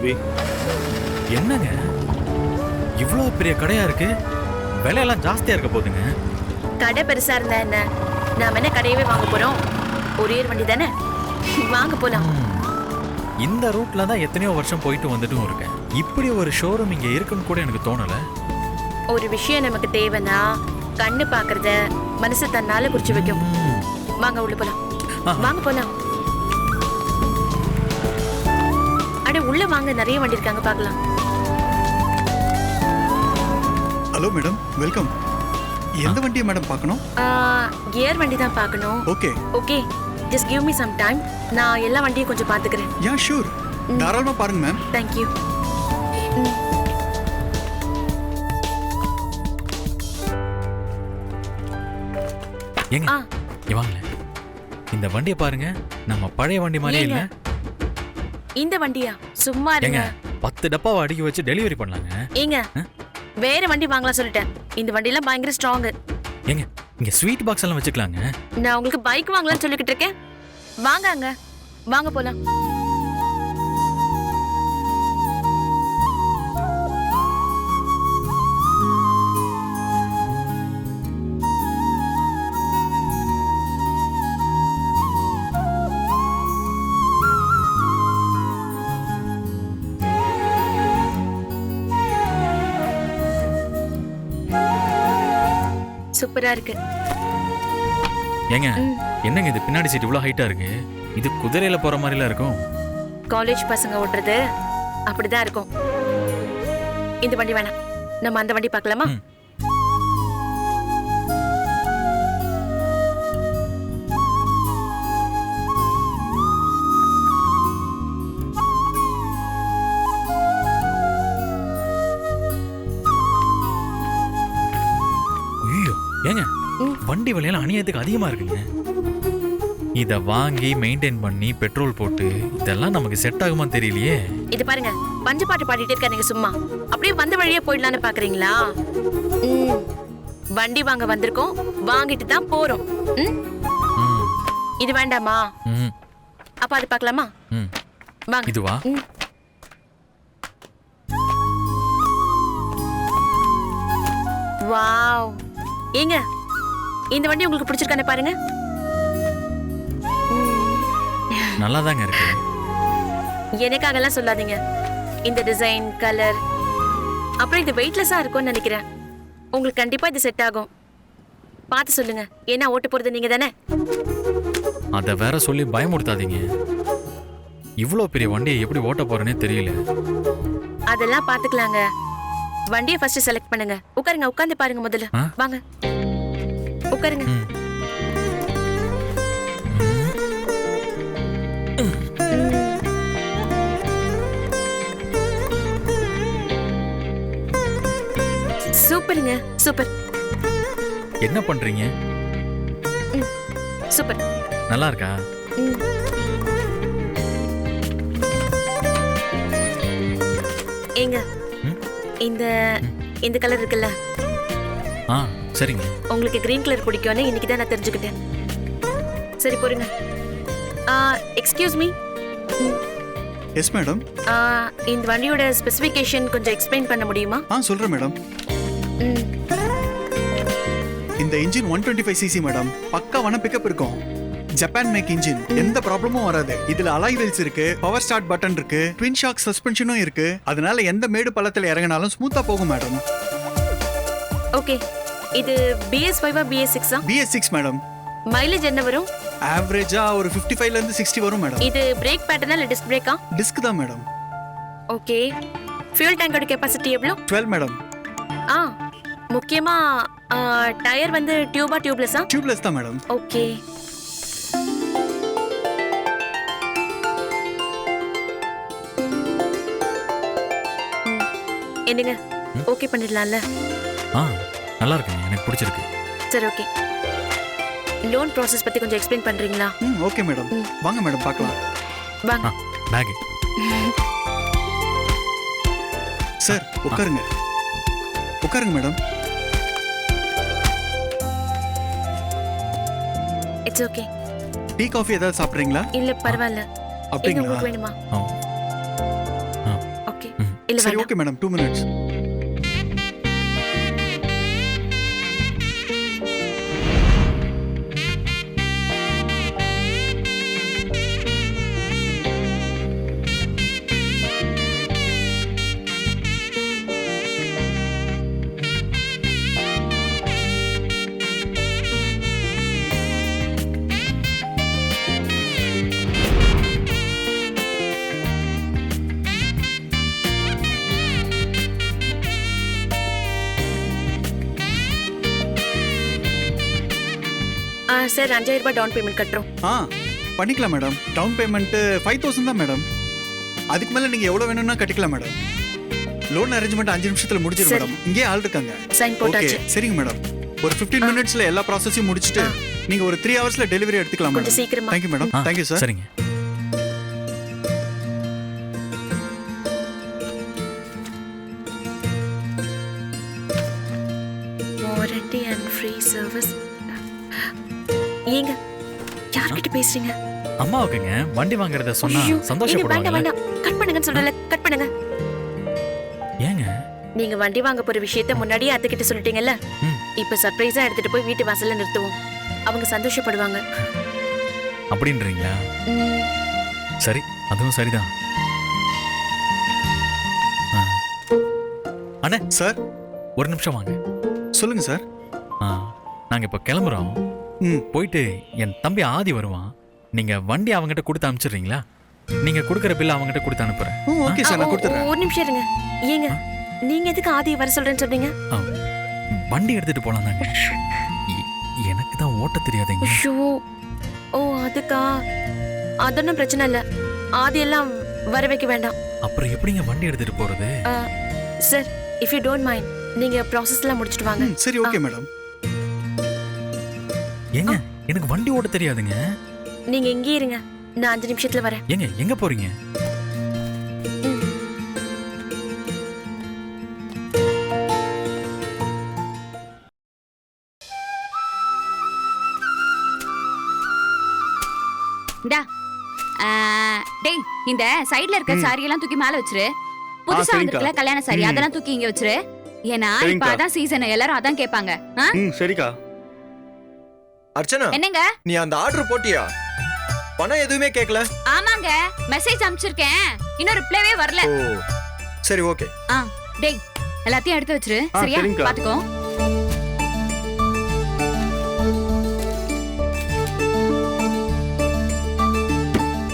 தம்பி. என்னங்க? இவ்வளோ பெரிய கடையா இருக்கு? விலையெல்லாம் ஜாஸ்தியா இருக்க போகுதுங்க. கடை பெருசா இருந்தா என்ன? நாம என்ன கடையவே வாங்க போறோம்? கொரியர் வண்டி தானே? வாங்க போலாம். இந்த ரூட்ல தான் எத்தனையோ வருஷம் போயிட்டு வந்துட்டும் இருக்கேன். இப்படி ஒரு ஷோரூம் இங்க இருக்குன்னு கூட எனக்கு தோணல. ஒரு விஷயம் நமக்கு தேவைன்னா கண்ணு பாக்குறத மனசு தன்னால குறிச்சு வைக்கும். வாங்க உள்ள போலாம். வாங்க போலாம். அட உள்ள வாங்க நிறைய வண்டி இருக்காங்க பார்க்கலாம். Hello madam. வெல்கம். எந்த வண்டியை மேடம் பார்க்கணும்? கியர் வண்டி தான் பார்க்கணும். Okay. Okay just give me some time நான் எல்லா வண்டியும் கொஞ்சம் பார்த்துக்கிறேன். யா ஷூர் தாராளமாக பாருங்க மேம் தேங்க்யூ ஏங்க வாங்களேன். இந்த வண்டியை பாருங்க நம்ம பழைய வண்டி மாதிரியே இல்ல. இந்த வண்டியா? சும்மா இருங்க. பத்து டப்பாவை அடுக்கி வச்சு டெலிவரி பண்ணலாங்க. ஏங்க? வேற வண்டி வாங்கலாம் சொல்லிட்டேன். இந்த வண்டிலாம் பயங்கர ஸ்ட்ராங் ஏங்க இங்க ஸ்வீட் பாக்ஸ் எல்லாம் வச்சுக்கலாங்க. நான் உங்களுக்கு பைக் வாங்கலாம்னு சொல்லிக்கிட்டு இருக்கேன். வாங்க அங்க. வாங்க போலாம். சூப்பரா இருக்கு. ஏங்க. என்னங்க இது? பின்னாடி சீட் இவ்வளோ ஹைட்டா இருக்கு? இது குதிரையில போற மாதிரிலாம் இருக்கும். காலேஜ் பசங்க ஓட்டுறது அப்படிதான் இருக்கும். இந்த வண்டி வேணாம். நம்ம அந்த வண்டி பார்க்கலாமா? வண்டி விலையெல்லாம் அநியாயத்துக்கு அதிகமா இருக்குங்க. இத வாங்கி மெயின்டைன் பண்ணி பெட்ரோல் போட்டு இதெல்லாம் நமக்கு செட் ஆகுமா தெரியலையே. இது பாருங்க பஞ்சு பாட்டு பாடிட்டே இருக்காதீங்க சும்மா. அப்படியே வந்த வழியே போயிடலான்னு பாக்குறீங்களா? ம். வண்டி வாங்க வந்திருக்கோம் வாங்கிட்டு தான் போறோம். ம்? ம், இது வேண்டாமா? ம், அப்ப அது பார்க்கலாமா ம். வாங்க. இதுவா. வாவ். ஏங்க இந்த வண்டி உங்களுக்கு பிடிச்சிருக்கானே பாருங்க. நல்லா தாங்க இருக்கு. எனக்காகலாம் சொல்லாதீங்க. இந்த டிசைன் கலர் அப்புறம் இது வெயிட்லெஸ்ஸா இருக்கும்னு நினைக்கிறேன். உங்களுக்கு கண்டிப்பா இது செட் ஆகும். பார்த்து சொல்லுங்க. ஏன்னா ஓட்டு போறது நீங்க தானே? அதை வேற சொல்லி பயமுறுத்தாதீங்க. இவ்வளோ பெரிய வண்டியை எப்படி ஓட்ட போறேனே தெரியல. அதெல்லாம் பாத்துக்கலாங்க வண்டியை ஃபர்ஸ்ட் செலக்ட் பண்ணுங்க. உட்காருங்க உட்கார்ந்து பாருங்க முதல்ல? வாங்க. உட்காருங்க. சூப்பருங்க சூப்பர். என்ன பண்றீங்க? சூப்பர். நல்லா இருக்கா. ஏங்க? இந்த இந்த கலர் இருக்குல்ல? ஆ. சரிங்க. உங்களுக்கு கிரீன் கலர் பிடிக்கும்னு இன்னைக்கு தான் நான் தெரிஞ்சுக்கிட்டேன். சரி போருங்க எக்ஸ்கியூஸ் மீ எஸ் மேடம் இந்த வண்டியோட ஸ்பெசிஃபிகேஷன் கொஞ்சம் எக்ஸ்பிளைன் பண்ண முடியுமா? ஆ சொல்கிறேன் மேடம் இந்த engine one twenty five CC madam பக்காவான பிக்கப் இருக்கும். ஜப்பான் மேக் இன்ஜின் எந்த ப்ராப்ளமும் வராது. இதுல அலாய் வீல்ஸ் இருக்கு பவர் ஸ்டார்ட் பட்டன் இருக்கு ட்வின் ஷாக் சஸ்பென்ஷனும் இருக்கு. அதனால எந்த மேடு பள்ளத்துல இறங்கினாலும் ஸ்மூத்தா போகும் மேடம் ஓகே இது பிஎஸ் ஃபைவா பிஎஸ் சிக்ஸா பிஎஸ் சிக்ஸ் மேடம் மைலேஜ் என்ன வரும்? ஆவரேஜா ஒரு 55 ஃபைவ்ல இருந்து சிக்ஸ்டி வரும் மேடம் இது பிரேக் பேட்டர்னா இல்லை டிஸ்க் பிரேக்கா டிஸ்க் தான் மேடம் ஓகே ஃபியூல் டேங்கோட கெப்பாசிட்டி எவ்வளோ? டுவெல் மேடம் ஆ முக்கியமா டயர் வந்து டியூபா டியூப்லெஸ்ஸா டியூப்லெஸ் தான் மேடம் ஓகே என்னங்க? ஓகே பண்ணிடலாம்ல. ஆ. நல்லா இருக்குங்க எனக்கு பிடிச்சிருக்கு. சரி ஓகே. லோன் ப்ராசஸ் பத்தி கொஞ்சம் எக்ஸ்பிளைன் பண்றீங்களா? ம் ஓகே மேடம். வாங்க மேடம் பார்க்கலாம். வாங்க. ஆ பேகு. சார் உட்காருங்க. உட்காருங்க madam. It's okay tea coffee ஏதாவது சாப்பிட்றீங்களா? இல்ல பரவாயில்ல. அப்படிங்களா? உங்களுக்கு வேணுமா? ஆ. ஆ. இல்ல சரி வேண்டாம். Okay madam two minutes sir அஞ்சாயிரம் ரூபாய் டவுன் பேமெண்ட் கட்டுறோம். ஆ பண்ணிக்கலாம் madam down payment five thousand தான் மேடம் அதுக்கு மேலே நீங்கள் எவ்வளோ வேணும்னா கட்டிக்கலாம் மேடம் லோன் அரேஞ்ச்மெண்ட் அஞ்சு நிமிஷத்தில் முடிச்சிடும். மேடம் இங்கேயே ஆள் இருக்காங்க. சைன் போட்டாச்சு. சரிங்க மேடம் ஒரு ஃபிஃப்டீன் மினிட்ஸில் எல்லா ப்ராசஸையும் முடிச்சுட்டு நீங்கள் ஒரு த்ரீ ஹவர்ஸில் டெலிவரி எடுத்துக்கலாம் மேடம் சீக்கிரமா. தேங்க்யூ மேடம் தேங்க்யூ சார் சரிங்க. பேசுறீங்க? அம்மாவுக்குங்க வண்டி வாங்குறத சொன்னா சந்தோஷப்படுவாங்க. கட் பண்ணுங்கன்னு சொல்றல கட் பண்ணுங்க. ஏங்க? நீங்க வண்டி வாங்க போற விஷயத்த முன்னாடியே அத்தைக்கிட்ட சொல்லிட்டீங்கல்ல. இப்ப சர்ப்ரைஸா எடுத்துட்டு போய் வீட்டு வாசல்ல நிறுத்துவோம். அவங்க சந்தோஷப்படுவாங்க. அப்படின்றீங்களா? சரி அதுவும் சரிதான். ஆ. அண்ணே சார்? ஒரு நிமிஷம் வாங்க. சொல்லுங்கள் சார். ஆ, நாங்க இப்ப கிளம்புறோம். ம். போயிட்டு என் தம்பி ஆதி வருவான். நீங்க வண்டி அவங்ககிட்ட கொடுத்து அனுப்பிச்சிடுறீங்களா? நீங்க கொடுக்குற பில்ல அவங்ககிட்ட கொடுத்து அனுப்புறேன். ம் ஓகே சார் நான் கொடுத்துட்றேன் ஒரு நிமிஷம் இருங்க. ஏங்க நீங்க எதுக்கு ஆதியை வர சொல்றேன்னு சொன்னீங்க? ஆ, வண்டி எடுத்துட்டு போலாம் தாங்க. எனக்கு தான் ஓட்ட தெரியாதுங்க. ஐயோ ஓ அதுக்கா. அதொன்னும் பிரச்சனை இல்ல. ஆதி எல்லாம் வர வைக்க வேண்டாம். அப்புறம் எப்படிங்க வண்டி எடுத்துட்டு போறது? Sir if you don't mind நீங்க ப்ராசஸ் எல்லாம் முடிச்சிட்டு வாங்க. சரி ஓகே மேடம் ஏங்க எனக்கு வண்டி ஓட்ட தெரியாதுங்க. நீங்க இங்கே இருங்க நான் அஞ்சு நிமிஷத்துல வரேன் ஏங்க எங்க போறீங்க இந்தா ஆ, டேய் இந்த சைடுல இருக்க. சாரி எல்லாம் தூக்கி மேல வச்சிரு புதுசா சரிங்கக்கா. வந்திருக்கல கல்யாண சாரி ம். அதெல்லாம் தூக்கி இங்க வச்சிரு ஏன்னா இப்ப சரிங்கக்கா. அதான் சீசன் எல்லாரும் அதான் கேட்பாங்க ஆ? ம் சரிக்கா அர்ச்சனா என்னங்க? நீ அந்த ஆர்டர் போட்டியா? பணம் எதுவுமே கேட்கல ஆமாங்க மெசேஜ் அனுப்பிச்சிருக்கேன். இன்னும் ரிப்ளைவே வரல. ஓ சரி ஓகே ஆ டேய் எல்லாத்தையும் எடுத்து வச்சிரு. ஆ, சரியா? சரிங்கக்கா. பாத்துக்கோ.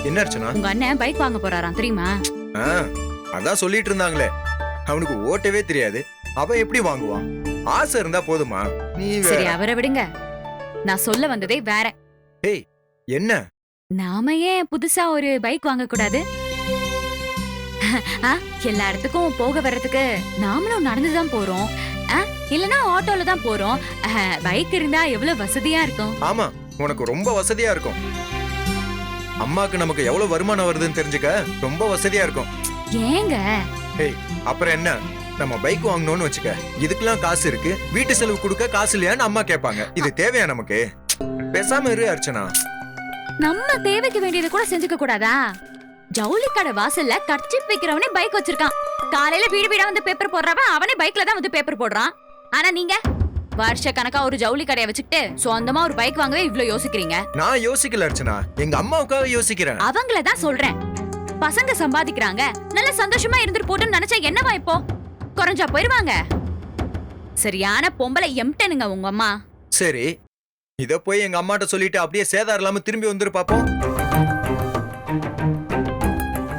என்ன அர்ச்சனா? உங்க அண்ணன் பைக் வாங்க போறாராம் தெரியுமா? ஆ, அதான் சொல்லிட்டு இருந்தாங்களே. அவனுக்கு ஓட்டவே தெரியாது. அவன் எப்படி வாங்குவான்? ஆசை இருந்தா போதுமா? நீ சரி வேற அவரை விடுங்க. நான் சொல்ல வந்ததே வேற. என்ன? நாம ஏன் புதுசா ஒரு பைக் வாங்க கூடாது ஆ, எல்லா இடத்துக்கும் போக வர்றதுக்கு நாமளும் நடந்துதான் போறோம். இல்லனா ஆட்டோல தான் போறோம். பைக் இருந்தா எவ்வளவு வசதியா இருக்கும்? ஆமா உனக்கு ரொம்ப வசதியா இருக்கும். அம்மாக்கு நமக்கு எவ்வளவு வருமானம் வருதுன்னு தெரிஞ்சுக்க ரொம்ப வசதியா இருக்கும். ஏங்க? அப்புறம் என்ன? நம்ம பைக் வாங்கணும்னு வச்சுக்க. இதுக்கெல்லாம் காசு இருக்கு. வீட்டு செலவு கொடுக்க காசு இல்லையான்னு அம்மா கேட்பாங்க. இது தேவையா நமக்கு? பேசாம இரு அர்ச்சனா. நம்ம தேவைக்கு வேண்டியது கூட செஞ்சுக்க கூடாதா? ஜவுளி கடை வாசல்ல கர்ச்சிப் வைக்கிறவனே பைக் வச்சிருக்கான். காலையில வீடு வீடா வந்து பேப்பர் போடுறவன் அவனே பைக்ல தான் வந்து பேப்பர் போடுறான். ஆனா நீங்க? வருஷ கணக்கா ஒரு ஜவுளி கடையை வச்சுக்கிட்டு சொந்தமா ஒரு பைக் வாங்கவே இவ்ளோ யோசிக்கிறீங்க. நான் யோசிக்கல அர்ச்சனா. எங்க அம்மாவுக்காக யோசிக்கிறேன். அவங்கள தான் சொல்றேன். பசங்க சம்பாதிக்கிறாங்க. நல்ல சந்தோஷமா இருந்துட்டு போட்டுன்னு நினைச்சா என்னவா இப்போ? குறைஞ்சா போயிருவாங்க. சரியான பொம்பளை எம்டனுங்க உங்க அம்மா. சரி இத போய் எங்க அம்மாட்ட சொல்லிட்டு அப்படியே சேதாரம் இல்லாம திரும்பி வந்துரு பாப்போம்.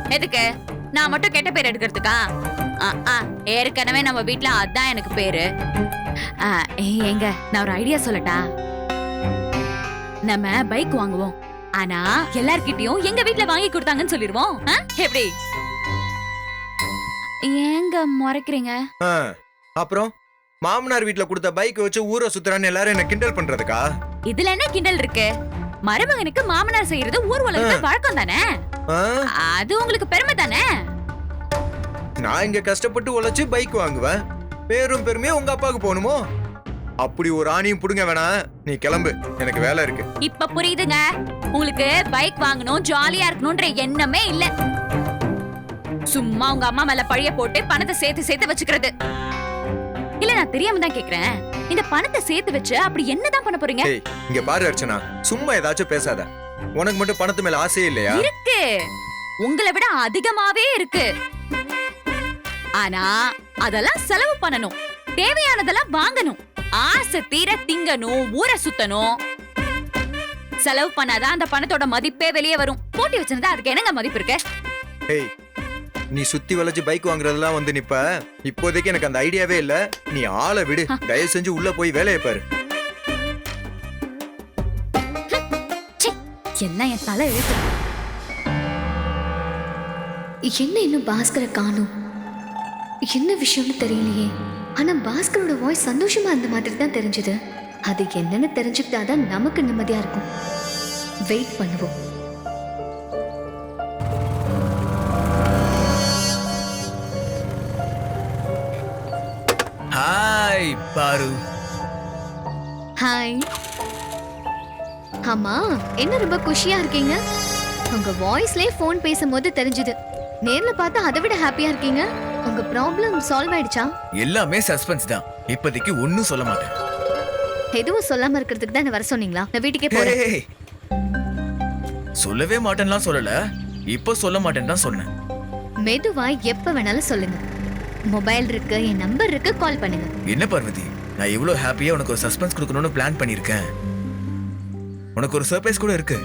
எதுக்கு? நான் மட்டும் கெட்ட பேர் எடுக்கிறதுக்கா? ஆ, ஆ, ஏற்கனவே நம்ம வீட்ல அதான் எனக்கு பேரு. ஆ, ஏங்க நான் ஒரு ஐடியா சொல்லட்டா? நம்ம பைக் வாங்குவோம். ஆனா எல்லார்கிட்டயும் எங்க வீட்ல வாங்கி கொடுத்தாங்கன்னு சொல்லிடுவோம்? எப்படி? ஏங்க முறைக்கிறீங்க? ஆ, அப்புறம் மாமனார் வீட்ல கொடுத்த பைக் வச்சு ஊரை சுத்துறான்னு எல்லாரும் என்ன கிண்டல் பண்றதுக்கா? இதுல என்ன கிண்டல் இருக்கு? மருமகனுக்கு மாமனார் செய்யறது ஊர் உலகத்துல வழக்கம் தானே? ஆ, அது உங்களுக்கு பெருமை தானே? நான் இங்க கஷ்டப்பட்டு உழைச்சு பைக் வாங்குவேன். பேரும் பெருமையும் உங்க அப்பாவுக்கு போகணுமோ? அப்படி ஒரு ஆணியும் புடுங்க வேணாம். நீ கிளம்பு. எனக்கு வேலை இருக்கு. இப்ப புரியுதுங்க. உங்களுக்கு பைக் வாங்கணும் ஜாலியா இருக்கணும்ன்ற எண்ணமே இல்ல. சும்மா உங்க அம்மா மேல பழிய போட்டு பணத்தை சேர்த்து சேர்த்து வச்சுக்கிறது. இல்ல நான் தெரியாம தான் கேக்குறேன். இந்த பணத்தை சேர்த்து வச்சு அப்படி என்னதான் பண்ண போறீங்க? ஏய் இங்க பாரு அர்ச்சனா. சும்மா ஏதாச்சும் பேசாத. உனக்கு மட்டும் பணத்து மேல ஆசையே இல்லையா? இருக்கு. உங்களை விட அதிகமாவே இருக்கு. ஆனா அதெல்லாம் செலவு பண்ணணும். தேவையானதெல்லாம் வாங்கணும். ஆசை தீர திங்கணும் ஊரை சுத்தணும். செலவு பண்ணாதான் அந்த பணத்தோட மதிப்பே வெளியே வரும். போட்டி வச்சிருந்தா அதுக்கு என்னங்க மதிப்பு இருக்கு? ஏய் நீ சுத்தி வளைச்சு பைக் வாங்குறதெல்லாம் வந்து நிப்ப. இப்போதைக்கு எனக்கு அந்த ஐடியாவே இல்ல. நீ ஆளை விடு. தயவு செஞ்சு உள்ள போய் வேலையை பாரு. எல்லாம் என் தலை எழுத்து? என்ன இன்னும் பாஸ்கரை காணும்? என்ன விஷயம்னு தெரியலையே. ஆனா பாஸ்கரோட வாய்ஸ் சந்தோஷமா இருந்த மாதிரி தான் தெரிஞ்சது. அது என்னன்னு தெரிஞ்சுக்கிட்டாதான் நமக்கு நிம்மதியா இருக்கும். வெயிட் பண்ணுவோம். ஹாய் பாரு. ஹாய் ஆமா என்ன ரொம்ப குஷியா இருக்கீங்க? உங்க வாய்ஸ்லயே ஃபோன் பேசும்போது தெரிஞ்சது. நேர்ல பார்த்தா அதை விட ஹாப்பியா இருக்கீங்க. உங்க ப்ராப்ளம் சால்வ் ஆயிடுச்சா? எல்லாமே சஸ்பென்ஸ் தான். இப்போதைக்கு ஒன்னும் சொல்ல மாட்டேன். எதுவும் சொல்லாம இருக்கிறதுக்கு தான் வர சொன்னீங்களா? நான் வீட்டுக்கே போறேன். சொல்லவே மாட்டேன்லாம் சொல்லல. இப்போ சொல்ல மாட்டேன்னு தான் சொன்னேன். மெதுவா எப்ப வேணாலும் சொல்லுங்க. மொபைல் இருக்கு என் நம்பர் இருக்கு கால் பண்ணுங்க. என்ன பார்வதி? நான் இவ்வளோ ஹாப்பியா உனக்கு ஒரு சஸ்பென்ஸ் கொடுக்கணும்னு பிளான் பண்ணியிருக்கேன். உனக்கு ஒரு சர்ப்ரைஸ் கூட இருக்கு.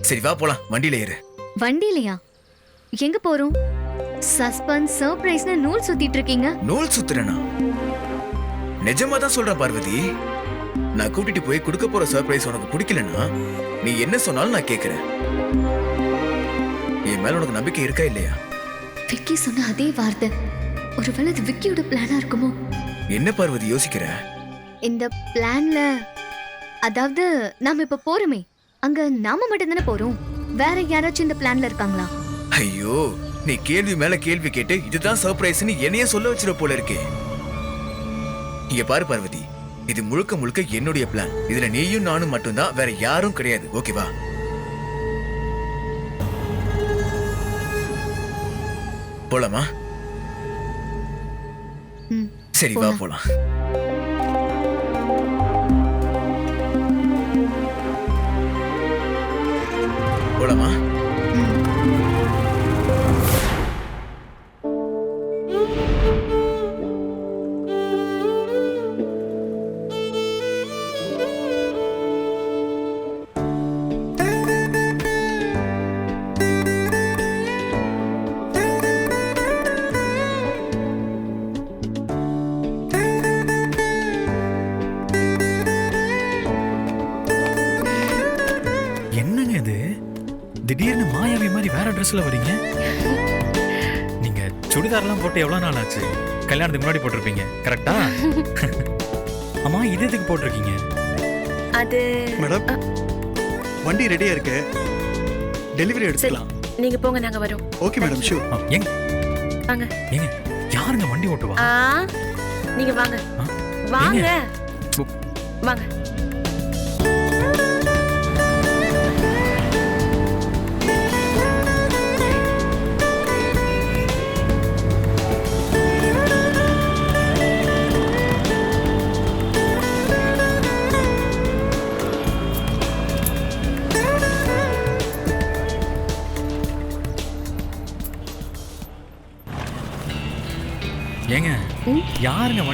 சரி வா போலாம். வண்டியில ஏறு. வண்டியிலையா? எங்க போறோம்? சஸ்பென்ஸ் சர்ப்ரைஸ்னு நூல் சுத்திட்டு இருக்கீங்க. நூல் சுத்துறேனா? நிஜமா தான் சொல்றேன் பார்வதி. நான் கூட்டிட்டு போய் கொடுக்க போற சர்ப்ரைஸ் உனக்கு பிடிக்கலனா நீ என்ன சொன்னாலும் நான் கேக்குறேன். என் மேல உனக்கு நம்பிக்கை இருக்கா இல்லையா? விக்கி சொன்ன அதே வார்த்தை. ஒருவேளை இது விக்கியோட பிளானா இருக்குமோ? என்ன பார்வதி யோசிக்கிற? இந்த பிளான்ல அதாவது நாம இப்ப போறோமே அங்க நாம மட்டும் தானே போறோம். வேற யாராச்சும் இந்த பிளான்ல இருக்காங்களா? ஐயோ நீ கேள்வி மேல கேள்வி கேட்டு இதுதான் சர்ப்ரைஸ்னு என்னைய சொல்ல வச்சிட போல இருக்கே. இங்க பாரு பார்வதி இது முழுக்க முழுக்க என்னுடைய பிளான் இதுல நீயும் நானும் மட்டும்தான் வேற யாரும் கிடையாது. ஓகேவா போலாமா? சரி வா போலாம். போலாம்? ட்ரெஸ்ல வரீங்க? நீங்க சுடிதார்லாம் போட்டு எவ்வளவு நாள் ஆச்சு? கல்யாணத்துக்கு முன்னாடி போட்டிருப்பீங்க கரெக்டா அம்மா இது எதுக்கு போட்டிருக்கீங்க? அது மேடம் வண்டி ரெடியா இருக்கு. டெலிவரி எடுத்துக்கலாம். நீங்க போங்க நாங்க வரோம். ஓகே மேடம் ஆ, ஏங்க வாங்க. ஏங்க யாருங்க வண்டி ஓட்டுவா? ஆ நீங்க வாங்க. ஆ, வாங்க. வாங்க.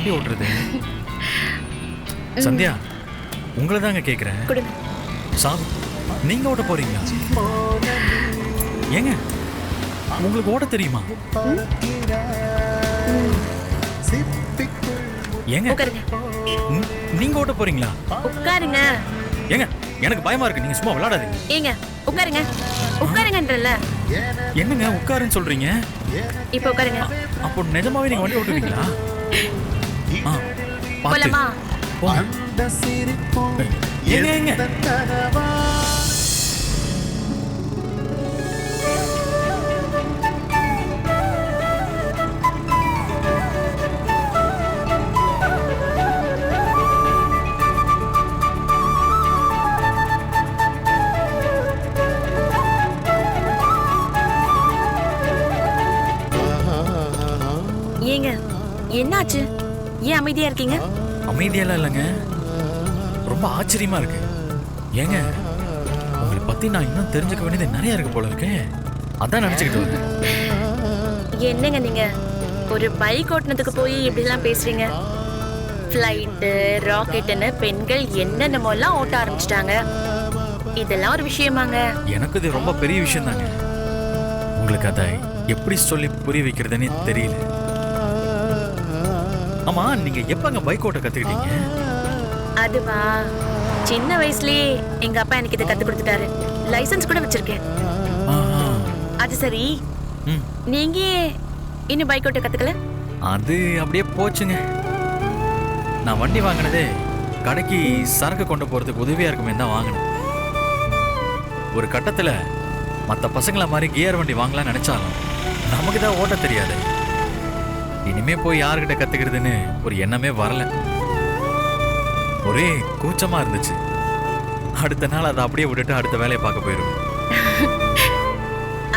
வண்டி ஓட்டுறது. சந்தியா உங்களை தாங்க கேக்குறேன். கொடுங்க சாவு நீங்க ஓட்ட போறீங்களா? ஏங்க உங்களுக்கு ஓட்ட தெரியுமா? ஏங்க உட்காருங்க. ம், நீங்க ஓட்ட போறீங்களா? உட்காருங்க. ஏங்க எனக்கு பயமா இருக்கு நீங்க சும்மா விளையாடாதீங்க. ஏங்க உட்காருங்க. உட்காருங்கன்றல என்னங்க உட்காருன்னு சொல்றீங்க? இப்ப உட்காருங்க. அப்போ நிஜமாவே நீங்க வண்டி ஓட்டுவீங்களா? போலாமா? அந்த சிரிப்பும் ஏங்க என்னாச்சு? ஏன் அமைதியா இருக்கீங்க? அமைதியெல்லாம் இல்லைங்க. ரொம்ப ஆச்சரியமா இருக்கு. ஏங்க உங்களை பத்தி நான் இன்னும் தெரிஞ்சுக்க வேண்டியது நிறைய இருக்கு போல இருக்கே. அதான் நினைச்சுக்கிட்டு வரேன் என்னங்க நீங்க? ஒரு பைக் ஓட்டுனதுக்கு போய் இப்படிலாம் பேசுறீங்க? ஃப்ளைட்டு ராக்கெட்டுன்னு பெண்கள் என்னென்னமோலாம் ஓட்ட ஆரம்பிச்சிட்டாங்க. இதெல்லாம் ஒரு விஷயமாங்க. எனக்கு இது ரொம்ப பெரிய விஷயம் தாங்க உங்களுக்கு அதை எப்படி சொல்லி புரிய வைக்கிறதுன்னு தெரியல. ஆமா நீங்க எப்பங்க பைக் ஓட்ட கத்துக்கிட்டீங்க? அதுவா? சின்ன வயசுலயே எங்க அப்பா எனக்கு இதை கத்து கொடுத்துட்டாரு. லைசென்ஸ் கூட வச்சிருக்கேன். அது சரி. நீங்க இன்னும் பைக் ஓட்ட கத்துக்கல? அது அப்படியே போச்சுங்க. நான் வண்டி வாங்கினதே கடைக்கு சரக்கு கொண்டு போறதுக்கு உதவியா இருக்குமே தான் வாங்கினேன். ஒரு கட்டத்துல மற்ற பசங்கள மாதிரி கியர் வண்டி வாங்கலாம்னு நினைச்சாலும் நமக்கு தான் ஓட்ட தெரியாது. இனிமே போய் யாருக்கிட்ட கத்துக்கிறதுன்னு ஒரு எண்ணமே வரல. ஒரே கூச்சமா இருந்துச்சு. அடுத்த நாள் அதை அப்படியே விட்டுட்டு அடுத்த வேலையை பார்க்க போயிடும்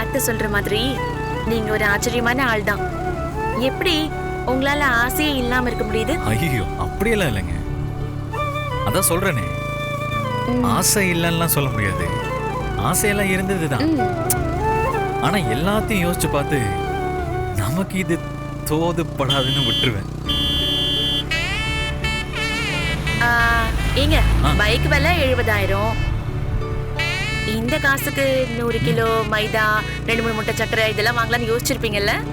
அத்தை சொல்ற மாதிரி நீங்க ஒரு ஆச்சரியமான ஆள் தான் எப்படி உங்களால ஆசையே இல்லாம இருக்க முடியுது? ஐயோ அப்படியெல்லாம் இல்லைங்க. அதான் சொல்றேனே. ஆசை இல்லைன்னுலாம் சொல்ல முடியாது. ஆசையெல்லாம் இருந்ததுதான். ஆனா எல்லாத்தையும் யோசிச்சு பார்த்து நமக்கு இது தோதுப்படாதுன்னு விட்டுருவேன். ஆ, ஏங்க. பைக் விலை எழுபதாயிரம். இந்த காசுக்கு நூறு கிலோ மைதா ரெண்டு மூணு முட்டை சக்கரை இதெல்லாம் வாங்கலாம்னு யோசிச்சிருப்பீங்கல்ல?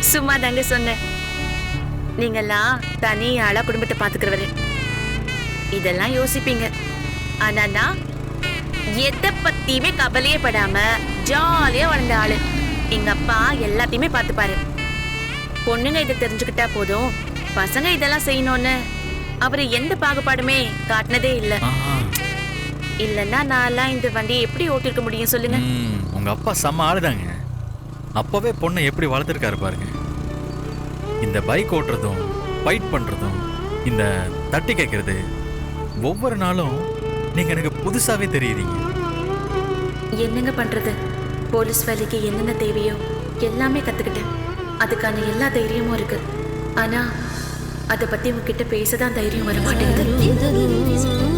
சும்மா தாங்க சொன்னேன். நீங்கெல்லாம் தனி ஆளா குடும்பத்தை பாத்துக்கிறவரு. இதெல்லாம் யோசிப்பீங்க. ஆனா நான் எதை பத்தியுமே கவலையே படாம ஜாலியா வளர்ந்த ஆளு. எங்க அப்பா எல்லாத்தையுமே பார்த்துப்பாரு. பொண்ணுங்க இதை தெரிஞ்சுக்கிட்டா போதும். பசங்க இதெல்லாம் செய்யணும்னு. அவரு எந்த பாகுபாடுமே காட்டினதே இல்ல. இல்லைன்னா நான்லாம் இந்த வண்டியை எப்படி ஓட்டிருக்க முடியும் சொல்லுங்க. உங்க அப்பா செம்ம ஆளுதாங்க. அப்பவே பொண்ணை எப்படி வளர்த்துருக்காரு பாருங்க. இந்த பைக் ஓட்டுறதும் ஃபைட் பண்றதும் இந்த தட்டி கேட்கறது ஒவ்வொரு நாளும் நீங்க எனக்கு புதுசாவே தெரியுறீங்க. என்னங்க பண்றது? போலீஸ் வேலைக்கு என்னென்ன தேவையோ எல்லாமே கத்துக்கிட்டேன். அதுக்கான எல்லா தைரியமும் இருக்கு. ஆனா அதை பத்தி உங்ககிட்ட பேசதான் தைரியம் வர மாட்டேங்குது.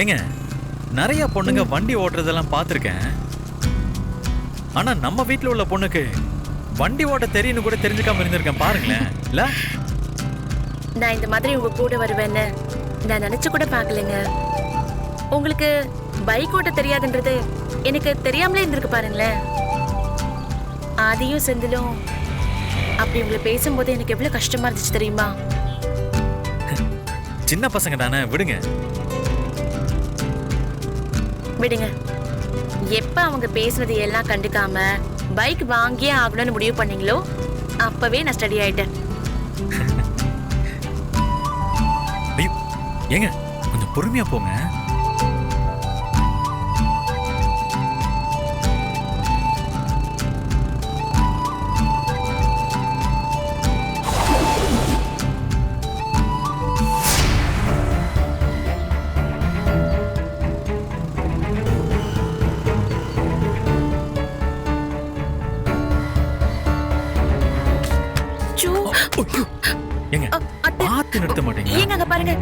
ஏங்க நிறைய பொண்ணுங்க வண்டி ஓட்டுறதெல்லாம் பார்த்துருக்கேன். ஆனா நம்ம வீட்ல உள்ள பொண்ணுக்கு வண்டி ஓட்ட தெரியும்னு கூட தெரிஞ்சுக்காம இருந்திருக்கேன் பாருங்களேன். இல்ல நான் இந்த மாதிரி உங்க கூட வருவேன்னு நான் நினைச்சு கூட பார்க்கலங்க. உங்களுக்கு பைக் ஓட்ட தெரியாதுன்றது எனக்கு தெரியாமலே இருந்திருக்கு பாருங்களேன். ஆதியும் செந்திலும் அப்படி உங்களை பேசும்போது எனக்கு எவ்வளவு கஷ்டமா இருந்துச்சு தெரியுமா? சின்ன பசங்க தானே விடுங்க. விடுங்க. எப்ப அவங்க பேசுனது எல்லாம் கண்டுக்காம பைக் வாங்கியே ஆகணும்னு முடிவு பண்ணீங்களோ அப்பவே நான் ஸ்டடி ஆயிட்டேன். ஏங்க கொஞ்சம் பொறுமையா போங்க. ஏங்க பார்த்து நிறுத்த மாட்டீங்களா? ஏங்க அங்க பாருங்க.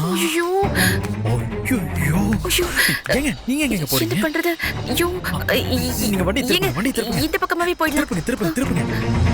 ஐயோ. ஐயோ. ஏங்க நீங்க எங்க என்ன போறீங்க பண்றது? ஐயோ. நீங்க வண்டி திருப்புங்க, வண்டி திருப்புங்க. இந்த பக்கமாவே போயிடலாம். திருப்புங்க திருப்புங்க திருப்புங்க.